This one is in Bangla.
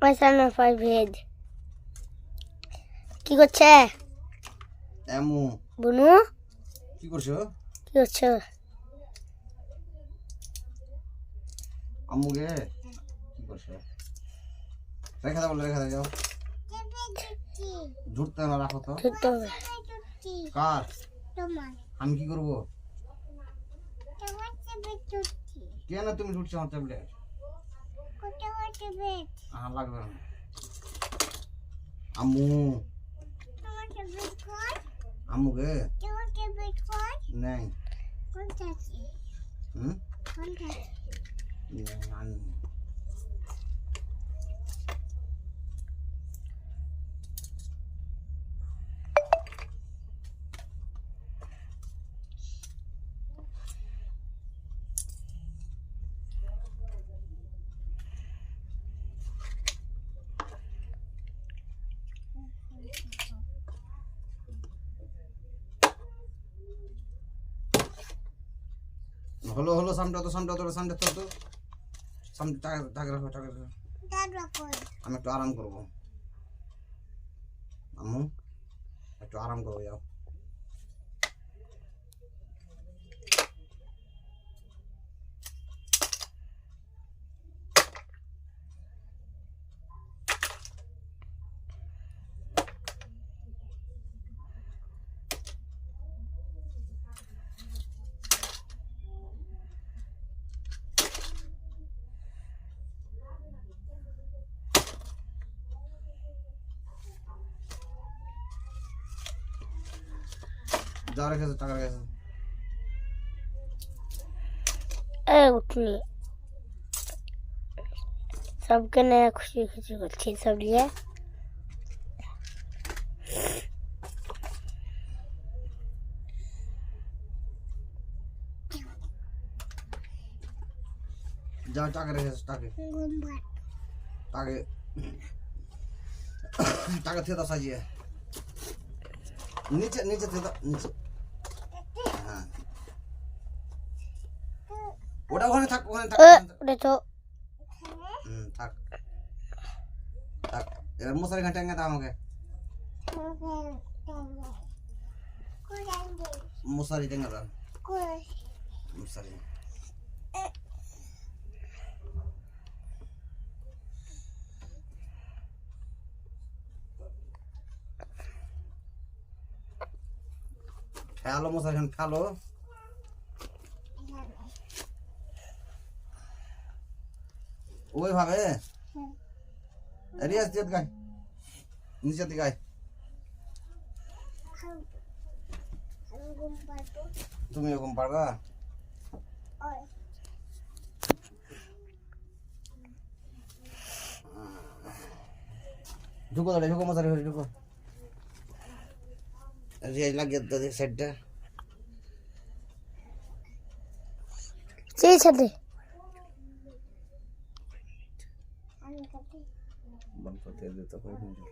পয়সানো ফাইভ হেড কি করছে? এমু। বুনু? কি করছ? কি করছ? আম্মুকে? কি করছ? রেখে দাও বলে রেখে দাও যাও। না রাখো তো। ঠিক তো হবে। কার? আমি কি করব? কেন তুমি জুটছো আমার ট্যাবলেট হ্যাঁ লাগবে না। আম্মু। আম্মুকে? নাই। হুম? হলো হলো সামনে তো সামনে তো সামনে তো সামনে টাকা রাখো টাকা রাখো। আমি একটু আরাম করব। আম্মু একটু আরাম করব যাও। যা রেখেছে টাকা রেখেছে উঠলি। সবকে নিয়ে খুশি খুশি করছি সব নিয়ে। যা টাকা রেখেছে টাকে। টাকে টাকা থেকে দশা দিয়ে নিচে নিচে থেকে দাও নিচে হ্যাঁ ওটা ওখানে থাক ওখানে থাক এ ওখানে থাক। ওটা তো হুম থাক থাক এবার মশারি ঘাটে দাও আমাকে মশারি টেঙ্গা দাও মশারি খেয়ালো মশারি খান খেয়ালো ওইভাবে? রিয়াজ দিয়ে গায়। নিচের দিকে আয়। তুমি এরকম পারবা? ঢুকো দাঁড়িয়ে ঢুকো মশারি रेला गेदा दे सेट से छदे मन पते दे कोई